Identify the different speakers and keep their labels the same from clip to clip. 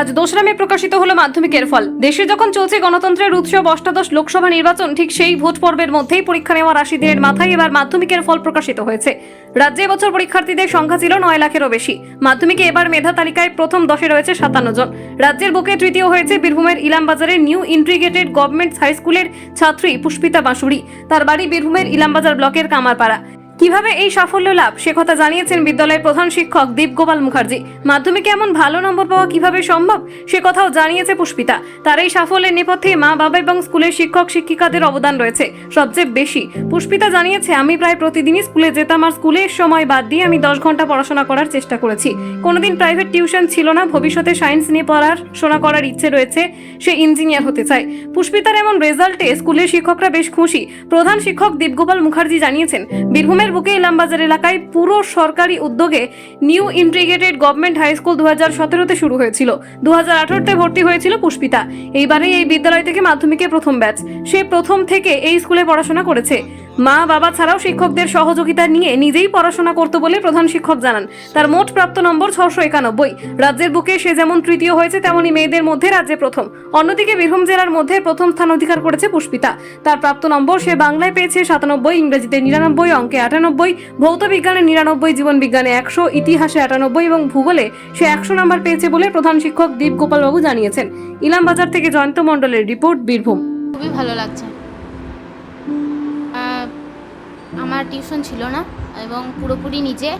Speaker 1: আজ দোসরা মে প্রকাশিত হলো মাধ্যমিকের ফল। দেশে যখন চলছে গণতন্ত্রের উৎসব অষ্টাদশ লোকসভা নির্বাচন, ঠিক সেই ভোট পর্বের মধ্যেই পরীক্ষা নেওয়ার আশি দিনের মাথায় এবার মাধ্যমিকের ফল প্রকাশিত হয়েছে। রাজ্যে এবছর পরীক্ষার্থীদের সংখ্যা ছিল নয় লাখেরও বেশি। মাধ্যমিকে এবার মেধা তালিকায় প্রথম দশে রয়েছে সাতান্ন জন। রাজ্যের বুকে তৃতীয় হয়েছে বীরভূমের ইলামবাজারের নিউ ইন্টিগ্রেটেড গভর্নমেন্ট হাই স্কুলের ছাত্রী পুষ্পিতা বাঁশুড়ি তার বাড়ি বীরভূমের ইলামবাজার ব্লকের কামারপাড়া। কীভাবে এই সাফল্য লাভ? সে কথা জানিয়েছেন বিদ্যালয়ের প্রধান শিক্ষক দীপ গোপাল মুখার্জি। মাধ্যমিকে এমন ভালো নম্বর পাওয়া কীভাবে সম্ভব? সে কথাও জানিয়েছে পুষ্পিতা। তার এই সাফল্যের নেপথ্যে মা বাবা এবং স্কুলের শিক্ষক শিক্ষিকাদের অবদান রয়েছে সবচেয়ে বেশি। পুষ্পিতা জানিয়েছে, আমি প্রায় প্রতিদিনই স্কুলে যেতাম আর স্কুলের সময় বাদ দিয়ে আমি দশ ঘণ্টা পড়াশোনা করার চেষ্টা করেছি। কোনোদিন প্রাইভেট টিউশন ছিল না, ভবিষ্যতে সায়েন্স নিয়ে পড়ার শোনা করার ইচ্ছে রয়েছে, সে ইঞ্জিনিয়ার হতে চায়। পুষ্পিতার এমন রেজাল্টে স্কুলের শিক্ষকরা বেশ খুশি। প্রধান শিক্ষক দীপগোপাল মুখার্জি জানিয়েছেন বীরভূমের বুকে ইলামবাজার এলাকায় পুরো সরকারি উদ্যোগে new integrated government high school দু হাজার সতেরোতে শুরু হয়েছিল। দু হাজার ভর্তি হয়েছিল পুষ্পিতা। এইবারে এই বিদ্যালয় থেকে মাধ্যমিকে প্রথম ব্যাচ। সে প্রথম থেকে এই স্কুলে পড়াশোনা করেছে। মা, বাবা ছাড়াও শিক্ষকদের সহযোগিতা নিয়ে নিজেই পড়াশোনা করতো বলে প্রধান শিক্ষক জানান। তার মোট প্রাপ্ত নম্বর ছশো একানব্বই। রাজ্যের বুকে সে যেমন তৃতীয় হয়েছে, তেমনই মেয়েদের মধ্যে রাজ্যে প্রথম। অন্যদিকে বীরভূম জেলার মধ্যে প্রথম স্থান অধিকার করেছে পুষ্পিতা। তার প্রাপ্ত নম্বর সে বাংলায় পেয়েছে সাতানব্বই, ইংরেজিতে নিরানব্বই, অঙ্কে আটানব্বই, ভৌত বিজ্ঞানে নিরানব্বই, জীবন বিজ্ঞানে একশো, ইতিহাসে আটানব্বই এবং ভূগোলে সে একশো নম্বর পেয়েছে বলে প্রধান শিক্ষক দীপ গোপালবাবু জানিয়েছেন। ইলামবাজার থেকে জয়ন্ত মণ্ডলের রিপোর্ট, বীরভূম।
Speaker 2: খুবই ভালো লাগছে। আমার টিউশন ছিল না এবং পুরোপুরি নিজে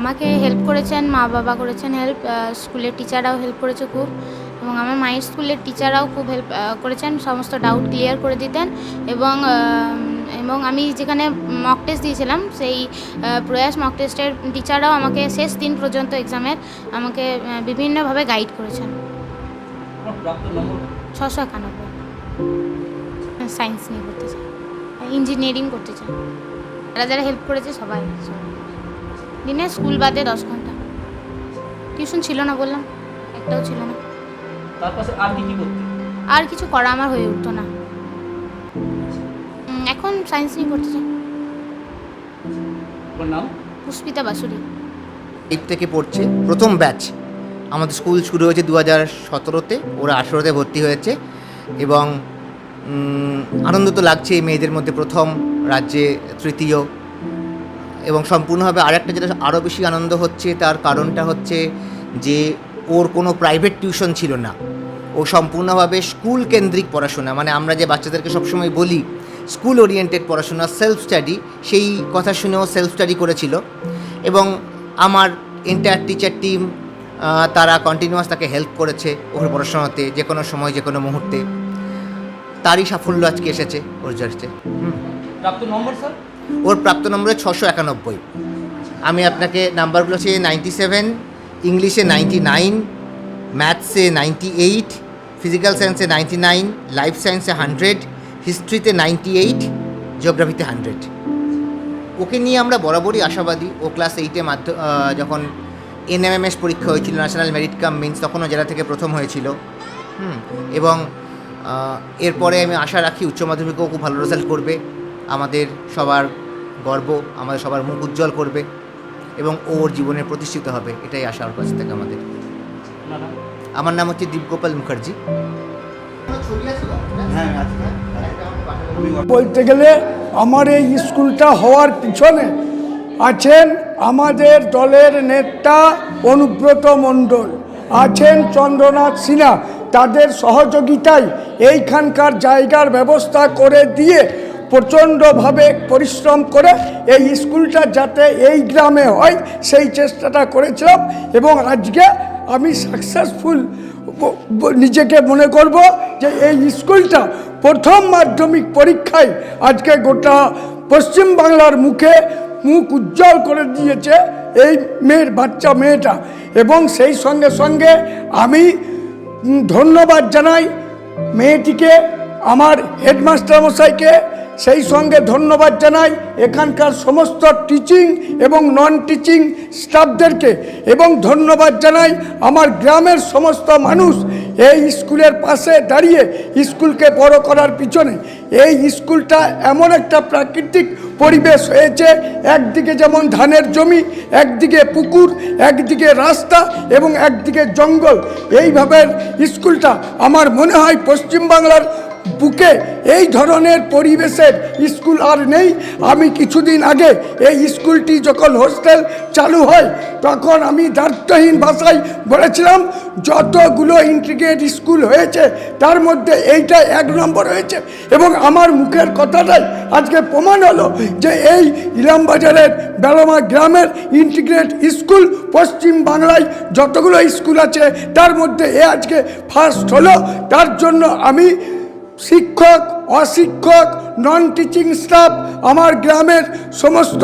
Speaker 2: আমাকে হেল্প করেছেন, মা বাবা করেছেন হেল্প স্কুলের টিচাররাও হেল্প করেছে খুব এবং আমার মায়ের স্কুলের টিচাররাও খুব হেল্প করেছেন, সমস্ত ডাউট ক্লিয়ার করে দিতেন এবং এবং আমি যেখানে মক টেস্ট দিয়েছিলাম সেই প্রয়াস মক টেস্টের টিচাররাও আমাকে শেষ দিন পর্যন্ত এক্সামের আমাকে বিভিন্নভাবে গাইড করেছেন। ছশো একানব্বই। সায়েন্স নিয়ে করতে চাই ইঞ্জিনিয়ারিং করতে চাই। যারা যারা হেল্প করেছে সবাই। দিনে স্কুল বাদে দশ ঘণ্টা। টিউশন ছিল না বললাম একটাও ছিল না।
Speaker 3: আর কি কি করতে?
Speaker 2: আর কিছু করা আমার হয়ে উঠতো না। এখন সায়েন্স নিয়ে করতে চাই। পুষ্পিতা বাসুরি
Speaker 4: এইট থেকে পড়ছে প্রথম ব্যাচ আমাদের স্কুল শুরু হয়েছে দু হাজার সতেরোতে ওরা আঠেরোতে ভর্তি হয়েছে এবং আনন্দ তো লাগছে এই মেয়েদের মধ্যে প্রথম, রাজ্যে তৃতীয়, এবং সম্পূর্ণভাবে আরেকটা যেটা আরও বেশি আনন্দ হচ্ছে, তার কারণটা হচ্ছে যে ওর কোনো প্রাইভেট টিউশন ছিল না। ও সম্পূর্ণভাবে স্কুল কেন্দ্রিক পড়াশোনা মানে আমরা যে বাচ্চাদেরকে সবসময় বলি স্কুল ওরিয়েন্টেড পড়াশোনা সেলফ স্টাডি সেই কথা শুনেও সেলফ স্টাডি করেছিল। এবং আমার এন্টায়ার টিচার টিম তারা কন্টিনিউয়াস তাকে হেল্প করেছে ওর পড়াশোনাতে যে কোনো সময় যে কোনো মুহূর্তে। তারই সাফল্য আজকে এসেছে ওর যাচ্ছে
Speaker 3: প্রাপ্ত নম্বর স্যার?
Speaker 4: ওর প্রাপ্ত নম্বর ছশো একানব্বই। আমি আপনাকে নাম্বারগুলো হচ্ছে নাইনটি সেভেন ইংলিশে নাইনটি নাইন ম্যাথসে নাইনটি এইট ফিজিক্যাল সায়েন্সে নাইনটি নাইন লাইফ সায়েন্সে হান্ড্রেড হিস্ট্রিতে নাইনটি এইট জিওগ্রাফিতে হান্ড্রেড। ওকে নিয়ে আমরা বরাবরই আশাবাদী। ও ক্লাস এইটে মাধ্য যখন এনএমএমএস পরীক্ষা হয়েছিল ন্যাশনাল মেরিট কাম মিন্স তখনও জেলা থেকে প্রথম হয়েছিল। হুম এবং এরপরে আমি আশা রাখি উচ্চ মাধ্যমিকেও খুব ভালো রেজাল্ট করবে। আমাদের সবার গর্ব, আমাদের সবার মুখ উজ্জ্বল করবে এবং ওর জীবনে প্রতিষ্ঠিত হবে, এটাই আশা ওর কাছ থেকে আমাদের। আমার নাম হচ্ছে দীপগোপাল মুখার্জি।
Speaker 5: বলতে গেলে আমার এই স্কুলটা হওয়ার পিছনে আছেন আমাদের দলের নেতা অনুব্রত মণ্ডল, আছেন চন্দ্রনাথ সিনহা। তাদের সহযোগিতায় এইখানকার জায়গার ব্যবস্থা করে দিয়ে প্রচণ্ডভাবে পরিশ্রম করে এই স্কুলটা যাতে এই গ্রামে হয়, সেই চেষ্টাটা করেছিলাম এবং আজকে আমি সাকসেসফুল নিজেকে মনে করব যে এই স্কুলটা প্রথম মাধ্যমিক পরীক্ষায় আজকে গোটা পশ্চিম বাংলার মুখে মুখ উজ্জ্বল করে দিয়েছে এই মেয়ের বাচ্চা মেয়েটা এবং সেই সঙ্গে সঙ্গে আমি ধন্যবাদ জানাই মেয়েটিকে, আমার হেডমাস্টার মশাইকে। সেই সঙ্গে ধন্যবাদ জানাই এখানকার সমস্ত টিচিং এবং নন টিচিং স্টাফদেরকে এবং ধন্যবাদ জানাই আমার গ্রামের সমস্ত মানুষ এই স্কুলের পাশে দাঁড়িয়ে স্কুলকে বড় করার পিছনে। এই স্কুলটা এমন একটা প্রাকৃতিক পরিবেশ হয়েছে, একদিকে যেমন ধানের জমি, একদিকে পুকুর, একদিকে রাস্তা এবং একদিকে জঙ্গল। এইভাবে স্কুলটা আমার মনে হয় পশ্চিমবাংলার বুকে এই ধরনের পরিবেশের স্কুল আর নেই। আমি কিছুদিন আগে এই স্কুলটি যখন হোস্টেল চালু হয়, তখন আমি দায়িত্বহীন ভাষায় বলেছিলাম, যতগুলো ইন্টিগ্রেট স্কুল হয়েছে, তার মধ্যে এইটা এক নম্বর হয়েছে। এবং আমার মুখের কথাটাই আজকে প্রমাণ হলো যে এই ইলামবাজারের বেলমা গ্রামের ইন্টিগ্রেট স্কুল পশ্চিম বাংলায় যতগুলো স্কুল আছে, তার মধ্যে এ আজকে ফার্স্ট হলো। তার জন্য আমি শিক্ষক অশিক্ষক নন টিচিং স্টাফ আমার গ্রামের সমস্ত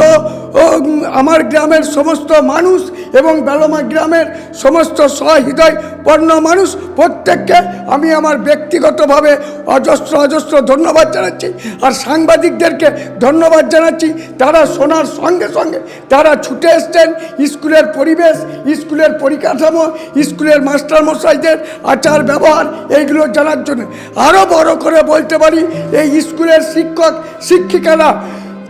Speaker 5: আমার গ্রামের সমস্ত মানুষ এবং বেলমা গ্রামের সমস্ত সহৃদয় পণ্য মানুষ, প্রত্যেককে আমি আমার ব্যক্তিগতভাবে অজস্র অজস্র ধন্যবাদ জানাচ্ছি। আর সাংবাদিকদেরকে ধন্যবাদ জানাচ্ছি, তারা শোনার সঙ্গে সঙ্গে তারা ছুটে এসছেন স্কুলের পরিবেশ, স্কুলের পরিকাঠামো, স্কুলের মাস্টারমশাইদের আচার ব্যবহার এইগুলো জানার জন্য। আরও বড় করে বলতে পারি, এই স্কুলের শিক্ষক শিক্ষিকারা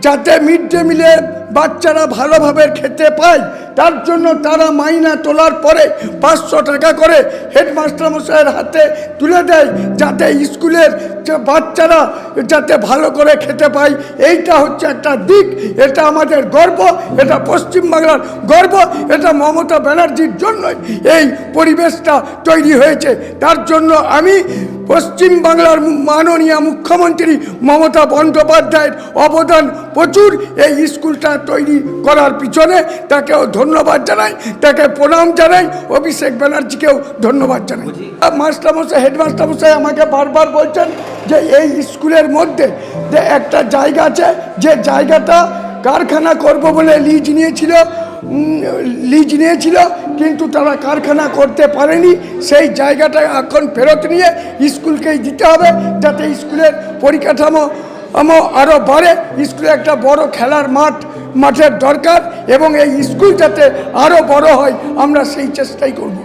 Speaker 5: যাতে মিড ডে মিলে বাচ্চারা ভালোভাবে খেতে পায় তার জন্য তারা মাইনা তোলার পরে পাঁচশো টাকা করে হেডমাস্টার মশাইয়ের হাতে তুলে দেয় যাতে স্কুলের বাচ্চারা যাতে ভালো করে খেতে পায়। এইটা হচ্ছে একটা দিক, এটা আমাদের গর্ব, এটা পশ্চিমবাংলার গর্ব, এটা মমতা ব্যানার্জির জন্যই এই পরিবেশটা তৈরি হয়েছে। তার জন্য আমি পশ্চিমবাংলার মাননীয় মুখ্যমন্ত্রী মমতা বন্দ্যোপাধ্যায়ের অবদান প্রচুর এই স্কুলটা তৈরি করার পিছনে তাকেও ধন্যবাদ জানাই তাকে প্রণাম জানাই অভিষেক ব্যানার্জিকেও ধন্যবাদ জানাই। মাস্টারমশাই হেডমাস্টারমশাই আমাকে বারবার বলছেন যে এই স্কুলের মধ্যে যে একটা জায়গা আছে যে জায়গাটা কারখানা করব বলে লিজ নিয়েছিল লিজ নিয়েছিল কিন্তু তারা কারখানা করতে পারেনি। সেই জায়গাটা এখন ফেরত নিয়ে স্কুলকেই দিতে হবে যাতে স্কুলের পরিকাঠামো আমো আরও বাড়ে। স্কুলে একটা বড় খেলার মাঠ, মাঠের দরকার এবং এই স্কুল যাতে আরও বড় হয়, আমরা সেই চেষ্টাই করব।